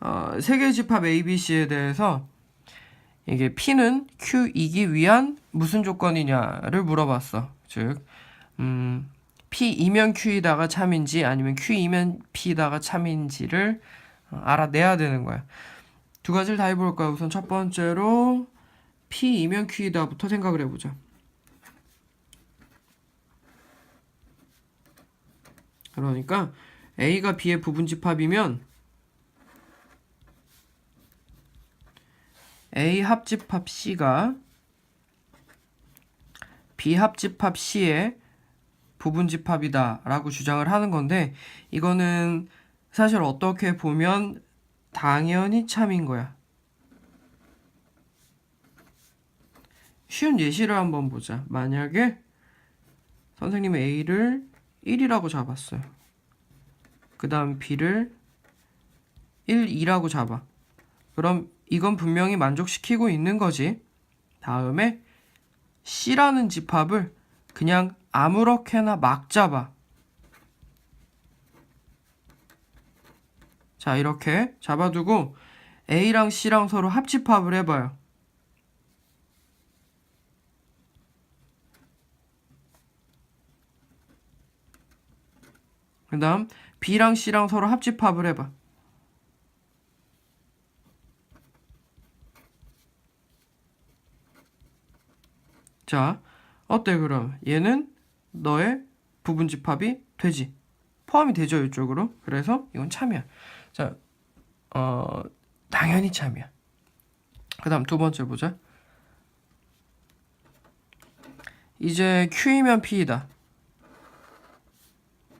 어, 세개 집합 ABC에 대해서 이게 P는 Q이기 위한 무슨 조건이냐를 물어봤어. 즉, 음, P이면 Q이다가 참인지 아니면 Q이면 P다가 참인지를 어, 알아내야 되는 거야. 두 가지를 다 해볼까요? 우선 첫 번째로 P이면 Q이다부터 생각을 해보자. 그러니까 A가 B의 부분집합이면 A 합집합 C가 B 합집합 C의 부분집합이다 라고 주장을 하는 건데 이거는 사실 어떻게 보면 당연히 참인 거야. 쉬운 예시를 한번 보자. 만약에 선생님이 A를 1이라고 잡았어요. 그 다음 B를 1, 2라고 잡아. 그럼 이건 분명히 만족시키고 있는 거지. 다음에 C라는 집합을 그냥 아무렇게나 막 잡아. 자, 이렇게 잡아두고 A랑 C랑 서로 합집합을 해봐요. 그 다음 B랑 C랑 서로 합집합을 해봐. 자, 어때 그럼? 얘는 너의 부분 집합이 되지. 포함이 되죠, 이쪽으로. 그래서 이건 참이야. 자, 어, 당연히 참이야. 그 다음 두 번째 보자. 이제 Q이면 P이다.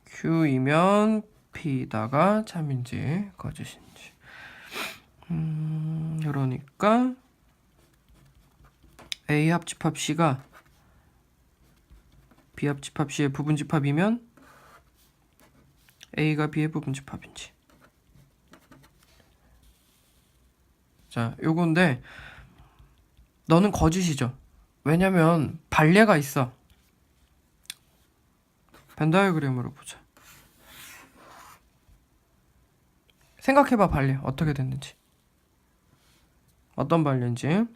Q이면 P다가 참인지 거짓인지. 음, 그러니까 A 합집합 C가 B 합집합 C의 부분집합이면 A가 B의 부분집합인지. 자, 요건데 너는 거짓이죠. 왜냐면 발레가 있어. 벤다이어그램으로 보자. 생각해봐 발레 어떻게 됐는지. 어떤 발레인지.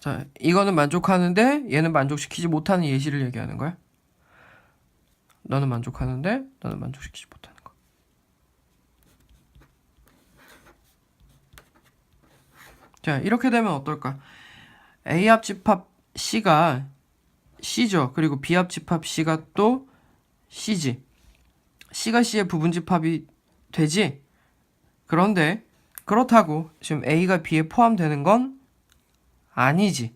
자, 이거는 만족하는데 얘는 만족시키지 못하는 예시를 얘기하는 거야. 너는 만족하는데 너는 만족시키지 못하는 거. 자, 이렇게 되면 어떨까? A 합집합 C가 C죠. 그리고 B 합집합 C가 또 C지. C가 C의 부분집합이 되지. 그런데 그렇다고 지금 A가 B에 포함되는 건 아니지.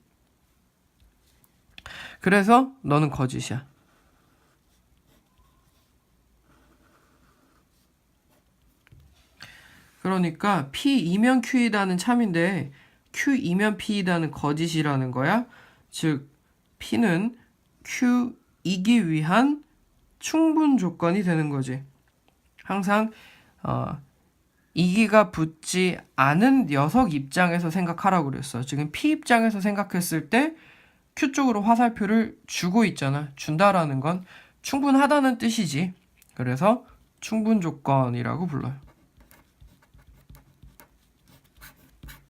그래서 너는 거짓이야. 그러니까 P이면 Q이다는 참인데 Q이면 P이다는 거짓이라는 거야. 즉 P는 Q이기 위한 충분 조건이 되는 거지. 항상 어, 이기가 붙지 않은 녀석 입장에서 생각하라고 그랬어. 지금 P 입장에서 생각했을 때 Q 쪽으로 화살표를 주고 있잖아. 준다라는 건 충분하다는 뜻이지. 그래서 충분 조건이라고 불러요.